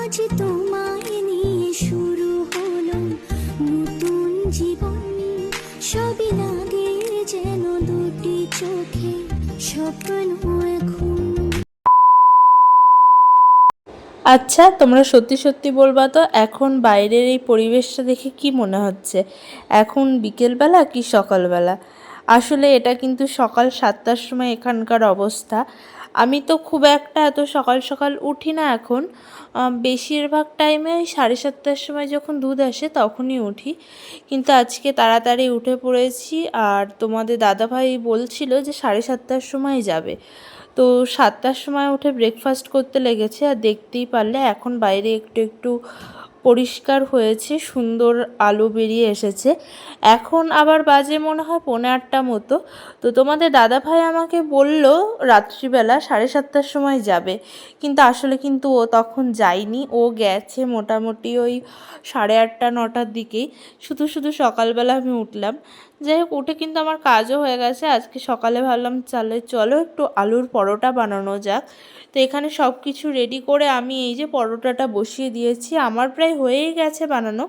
আজ তোমায় নিয়ে শুরু হলো নতুন জীবন। সবই লাগে যেন দুটি চোখে স্বপ্ন এখন। আচ্ছা তোমরা সত্যি সত্যি বলবা তো, এখন বাইরের এই পরিবেশটা দেখে কি মনে হচ্ছে? এখন বিকেলবেলা কি সকালবেলা? আসলে এটা কিন্তু সকাল সাতটার সময় এখানকার অবস্থা। আমি তো খুব একটা এত সকাল সকাল উঠি না এখন। বেশিরভাগ টাইমে ওই সাড়ে সাতটার সময় যখন দুধ আসে তখনই উঠি। কিন্তু আজকে তাড়াতাড়ি উঠে পড়েছি আর তোমাদের দাদাভাই বলছিল যে সাড়ে সাতটার সময় যাবে। তো সাতটার সময় উঠে ব্রেকফাস্ট করতে লেগেছে আর দেখতেই পারলে এখন বাইরে একটু একটু পরিষ্কার হয়েছে, সুন্দর আলো বেরিয়ে এসেছে। এখন আবার বাজে মনে হয় পৌনে আটটা মতো। তো তোমাদের দাদা ভাই আমাকে বলল, রাত্রিবেলা সাড়ে সাতটার সময় যাবে। কিন্তু আসলে কিন্তু ও তখন যায়নি। ও গেছে মোটামুটি ওই সাড়ে আটটা, নটার দিকেই। শুধু শুধু সকালবেলা আমি উঠলাম। যাই হোক উঠে কিন্তু আমার কাজও হয়ে গেছে। আজকে সকালে ভাবলাম, চালে চলো একটু আলুর পরোটা বানানো যাক। তো এখানে সব কিছু রেডি করে আমি এই যে পরোটাটা বসিয়ে দিয়েছি। আমার প্রায় হয়েই গেছে বানানো।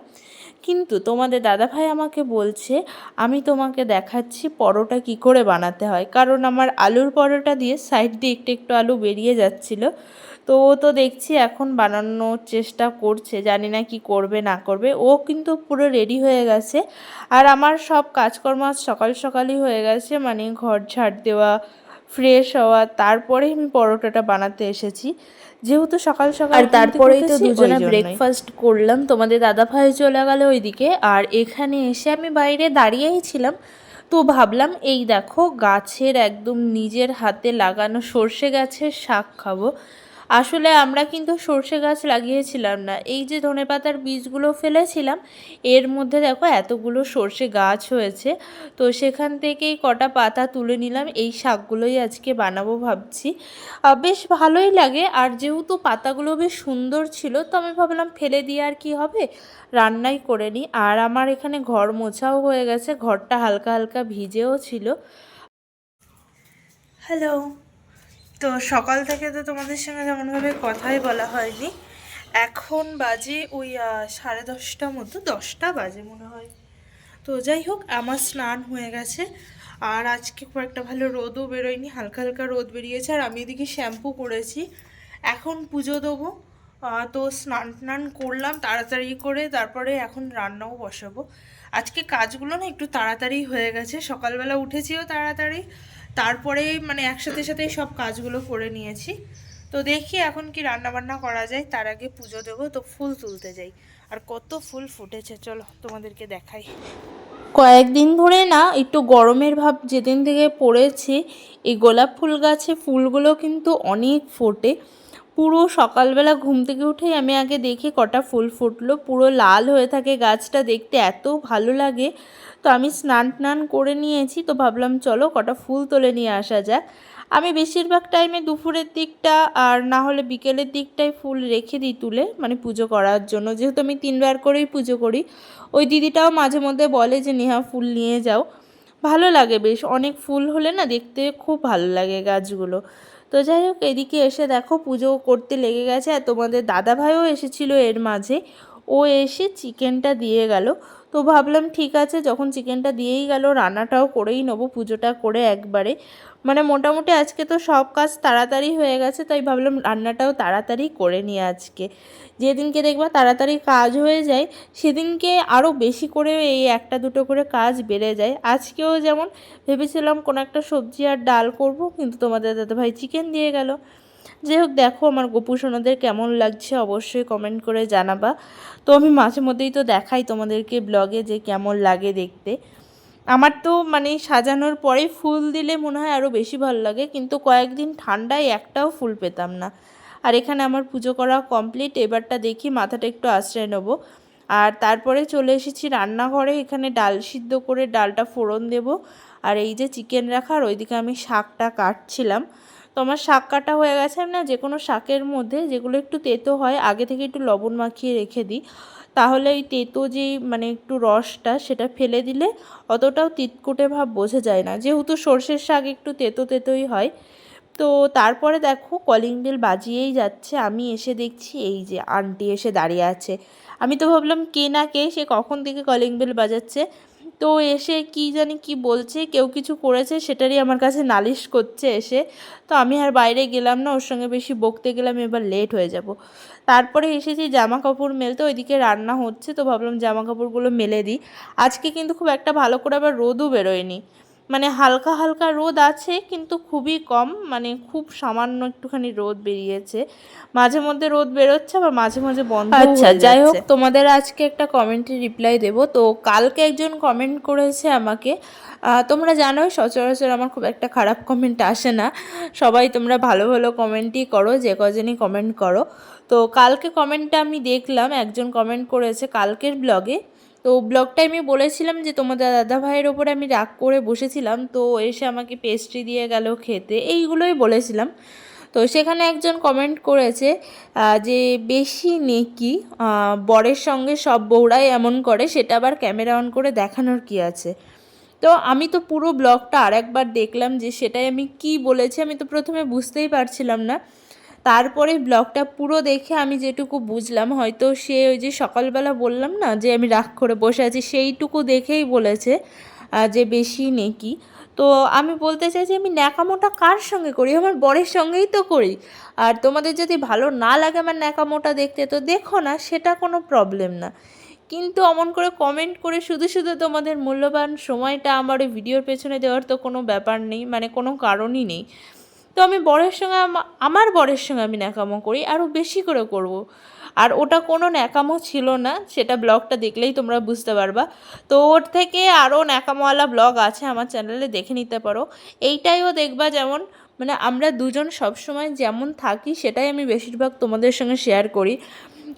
কিন্তু তোমাদের দাদাভাই আমাকে বলছে, আমি তোমাকে দেখাচ্ছি পরোটা কি করে বানাতে হয়। কারণ আমার আলুর পরোটা দিয়ে সাইড দিয়ে একটু একটু আলু বেরিয়ে যাচ্ছিল। তো ও তো দেখছি এখন বানানোর চেষ্টা করছে জানি না কি করবে না করবে। ও কিন্তু পুরো রেডি হয়ে গেছে। আর আমার সব কাজকর্ম আজ সকাল সকালই হয়ে গেছে মানে ঘর ঝাড় দেওয়া ফ্রেশ হওয়া তারপরে আমি পরোটাটা বানাতে এসেছি। যেহেতু সকাল সকাল আর তারপরেই তো দুজনে ব্রেকফাস্ট করলাম। তোমাদের দাদা ভাই চলে গেল ওইদিকে আর এখানে এসে আমি বাইরে দাঁড়িয়েই ছিলাম। তো ভাবলাম এই দেখো গাছের একদম নিজের হাতে লাগানো সর্ষে গাছের শাক খাব। আসলে আমরা কিন্তু সর্ষে গাছ লাগিয়েছিলাম না। এই যে ধনেপাতার বীজগুলো ফেলেছিলাম, এর মধ্যে দেখো এতগুলো সর্ষে গাছ হয়েছে। তো সেখান থেকেই কটা পাতা তুলে নিলাম, এই শাকগুলোই আজকে বানাবো ভাবছি। বেশ ভালোই লাগে, আর যেহেতু পাতাগুলো বেশ সুন্দর ছিল, তো আমি ভাবলাম ফেলে দিয়ে আর কি হবে? রান্নাই করে নিই। আর আমার এখানে ঘর মোছাও হয়ে গেছে, ঘরটা হালকা হালকা ভিজেও ছিল। হ্যালো তো সকাল থেকে তো তোমাদের সঙ্গে যেমনভাবে কথাই বলা হয়নি। এখন বাজে ওই সাড়ে দশটা মতো, দশটা বাজে মনে হয়। তো যাই হোক, আমার স্নান হয়ে গেছে। আর আজকে খুব একটা ভালো রোদও বেরোয়নি, হালকা হালকা রোদ বেরিয়েছে। আর আমি এদিকে শ্যাম্পু করেছি। এখন পুজো দেবো। তো স্নান টান করলাম তাড়াতাড়ি করে, তারপরে এখন রান্নাও বসাবো। আজকে কাজগুলো না একটু তাড়াতাড়ি হয়ে গেছে। সকালবেলা উঠেছিও তাড়াতাড়ি। তারপরে মানে একসাথে সাথে সব কাজগুলো করে নিয়েছি। তো দেখি এখন কি রান্না বান্না করা যায়, তার আগে পুজো দেবো, তো ফুল তুলতে যাই। আর কত ফুল ফুটেছে, চলো তোমাদেরকে দেখাই। কয়েকদিন ধরে না একটু গরমের ভাব যেদিন থেকে পড়েছে, এই গোলাপ ফুল গাছে ফুলগুলো কিন্তু অনেক ফোটে। পুরো সকালবেলা ঘুম থেকে উঠেই আমি আগে দেখি কটা ফুল ফুটলো। পুরো লাল হয়ে থাকে গাছটা দেখতে, এত ভালো লাগে। তো আমি স্নান টান করে নিয়েছি, তো ভাবলাম চলো কটা ফুল তুলে নিয়ে আসা যাক। আমি বেশিরভাগ টাইমে দুপুরের দিকটা আর না হলে বিকেলের দিকটায় ফুল রেখে দিই তুলে মানে পুজো করার জন্য। যেহেতু আমি তিনবার করেই পুজো করি, ওই দিদিটাও মাঝে মধ্যে বলে যে, নেহা, ফুল নিয়ে যাও। ভালো লাগে বেশ। অনেক ফুল হলে না দেখতে খুব ভালো লাগে গাছগুলো। তো যাই হোক, এদিকে এসে দেখো পুজো করতে লেগে গেছে আর তোমাদের দাদাভাইও এসেছিল এর মাঝে। ও এসে চিকেনটা দিয়ে গেল। তো ভাবলাম, ঠিক আছে, যখন চিকেনটা দিয়েই গেল, রান্নাটাও করেই নেব পুজোটা করে একবারে। মানে মোটামুটি আজকে তো সব কাজ তাড়াতাড়ি হয়ে গেছে, তাই ভাবলাম রান্নাটাও তাড়াতাড়ি করে নিই আজকে। যেদিনকে দেখবা তাড়াতাড়ি কাজ হয়ে যায়, সেদিনকে আরও বেশি করে এই একটা দুটো করে কাজ বেড়ে যায়। আজকেও যেমন ভেবেছিলাম কোনো একটা সবজি আর ডাল করব, কিন্তু তোমাদের দাদাভাই চিকেন দিয়ে গেল। যাই হোক, দেখো আমার গোপু সোনাদের কেমন লাগছে, অবশ্যই কমেন্ট করে জানাবা। তো আমি মাঝে মধ্যেই তো দেখাই তোমাদেরকে ব্লগে যে কেমন লাগে দেখতে। আমার তো মানে সাজানোর পরে ফুল দিলে মনে হয় আরও বেশি ভালো লাগে, কিন্তু কয়েকদিন ঠান্ডায় একটাও ফুল পেতাম না। আর এখানে আমার পুজো করা কমপ্লিট এবারটা দেখি মাথাটা একটু আশ্রয় নেব। আর তারপরে চলে এসেছি রান্নাঘরে, এখানে ডাল সিদ্ধ করে ডালটা ফোড়ন দেব। আর এই যে চিকেন রাখা আর ওইদিকে আমি শাকটা কাটছিলাম। তো আমার শাক কাটা হয়ে গেছে, আমি না যে কোনো শাকের মধ্যে যেগুলো একটু তেতো হয়, আগে থেকে একটু লবণ মাখিয়ে রেখে দিই। তাহলে এই তেতো যেই মানে একটু রসটা সেটা ফেলে দিলে অতটাও তিতকুটে ভাব বোঝা যায় না। যেহেতু সর্ষের শাক একটু তেতো তেতোই হয়। তো তারপরে দেখো, কলিং বেল বাজিয়েই যাচ্ছে। আমি এসে দেখছি, এই যে আন্টি এসে দাঁড়িয়ে আছে। আমি তো ভাবলাম কে না কে সে কখন থেকে কলিং বেল বাজাচ্ছে। তো এসে কি জানি কি বলছে, কেউ কিছু করেছে, সেটারই আমার কাছে নালিশ করছে এসে। তো আমি আর বাইরে গেলাম না, ওর সঙ্গে বেশি বকতে গেলাম, এবার লেট হয়ে যাব। তারপরে এসেছি জামা কাপড় মেলতে, ওইদিকে রান্না হচ্ছে, তো ভাবলাম জামা কাপড়গুলো মেলে দিই। আজকে কিন্তু খুব একটা ভালো করে আবার রোদও বেরোয়নি। মানে হালকা হালকা রোদ আছে কিন্তু খুবই কম মানে খুব সামান্য একটুখানি রোদ বেরিয়েছে। মাঝে মধ্যে রোদ বেরোচ্ছে আবার মাঝে মাঝে বন্ধ আচ্ছা যাই হোক তোমাদের আজকে একটা কমেন্টে রিপ্লাই দেব। তো কালকে একজন কমেন্ট করেছে আমাকে তোমরা জানোই সচরাচর আমার খুব একটা খারাপ কমেন্ট আসে না। সবাই তোমরা ভালো ভালো কমেন্টই করো যে কজনই কমেন্ট করো। তো কালকে কমেন্টটা আমি দেখলাম একজন কমেন্ট করেছে কালকের ব্লগে তো ব্লগটাই আমি বলেছিলাম যে, তোমাদের দাদা ভাইয়ের ওপরে আমি রাগ করে বসেছিলাম। তো এসে আমাকে পেস্ট্রি দিয়ে গেল খেতে, এইগুলোই বলেছিলাম। তো সেখানে একজন কমেন্ট করেছে যে, বেশি নেকি বরের সঙ্গে সব বউরাই এমন করে, সেটা আবার ক্যামেরা অন করে দেখানোর কি আছে? তো আমি তো পুরো ব্লগটা আরেকবার দেখলাম যে, সেটাই আমি কি বলেছি আমি তো প্রথমে বুঝতেই পারছিলাম না। তারপরে ব্লগটা পুরো দেখে আমি যেটুকু বুঝলাম, হয়তো সে ওই যে সকালবেলা বললাম না যে আমি রাগ করে বসে আছি, সেইটুকু দেখেই বলেছে যে বেশি নেকি। তো আমি বলতে চাই যে আমি ন্যাকামোটা কার সঙ্গে করি? আমার বরের সঙ্গেই তো করি। আর তোমাদের যদি ভালো না লাগে আমার ন্যাকামোটা দেখতে, তো দেখো না, সেটা কোনো প্রবলেম না। কিন্তু অমন করে কমেন্ট করে শুধু শুধু তোমাদের মূল্যবান সময়টা আমার ওই ভিডিওর পেছনে দেওয়ার তো কোনো ব্যাপার নেই মানে কোনো কারণই নেই। তো আমি বরের সঙ্গে আমার বরের সঙ্গে আমি ন্যাকামো করি আরও বেশি করে করব। আর ওটা কোনো ন্যাকামো ছিল না, সেটা ব্লগটা দেখলেই তোমরা বুঝতে পারবা। তো ওর থেকে আরও ন্যাকামোওয়ালা ব্লগ আছে, আমার চ্যানেলে দেখে নিতে পারো। এইটাইও দেখবা যেমন মানে আমরা দুজন সবসময় যেমন থাকি, সেটাই আমি বেশিরভাগ তোমাদের সঙ্গে শেয়ার করি।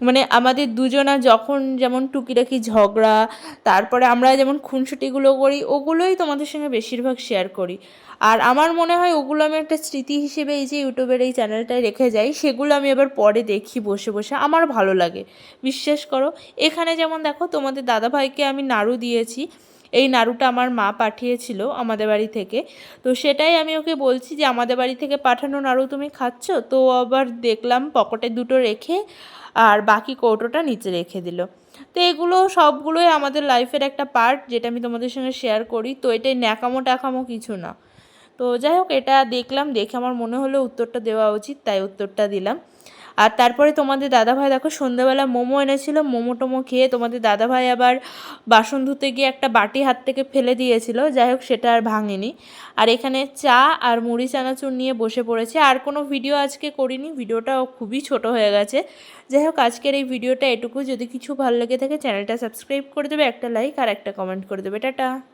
মানে আমাদের দুজনা যখন যেমন টুকিটাকি ঝগড়া, তারপরে আমরা যেমন খুনসুটিগুলো করি, ওগুলোই তোমাদের সঙ্গে বেশিরভাগ শেয়ার করি। আর আমার মনে হয় ওগুলো আমি একটা স্মৃতি হিসেবে এই যে ইউটিউবের এই চ্যানেলটায় রেখে যাই, সেগুলো আমি আবার পরে দেখি বসে বসে। আমার ভালো লাগে, বিশ্বাস করো। এখানে যেমন দেখো তোমাদের দাদাভাইকে আমি নাড়ু দিয়েছি। এই নাড়ুটা আমার মা পাঠিয়েছিল আমাদের বাড়ি থেকে। তো সেটাই আমি ওকে বলছি যে, আমাদের বাড়ি থেকে পাঠানো নাড়ু তুমি খাচ্ছ? তো আবার দেখলাম পকেটে দুটো রেখে আর বাকি কৌটোটা নিচে রেখে দিল। তো এগুলো সবগুলোই আমাদের লাইফের একটা পার্ট যেটা আমি তোমাদের সঙ্গে শেয়ার করি। তো এটাই ন্যাকামো টাকামো কিছু না। তো যাই হোক, এটা দেখলাম, দেখে আমার মনে হলো উত্তরটা দেওয়া উচিত, তাই উত্তরটা দিলাম। আর তারপরে তোমাদের দাদাভাই, দেখো সন্ধ্যাবেলা মোমো এনেছিল, মোমো টোমো খেয়ে তোমাদের দাদাভাই আবার বাসন ধুতে গিয়ে একটা বাটি হাত থেকে ফেলে দিয়েছিল, যাই হোক সেটা আর ভাঙেনি। আর এখানে চা আর মুড়ি চানাচুর নিয়ে বসে পড়েছে, আর কোনো ভিডিও আজকে করিনি ভিডিওটা খুবই ছোট হয়ে গেছে। যাই হোক, আজকের এই ভিডিওটা এটুকু, যদি কিছু ভালো লেগে থাকে চ্যানেলটা সাবস্ক্রাইব করে দেবে, একটা লাইক আর একটা কমেন্ট করে দেবে, টাটা।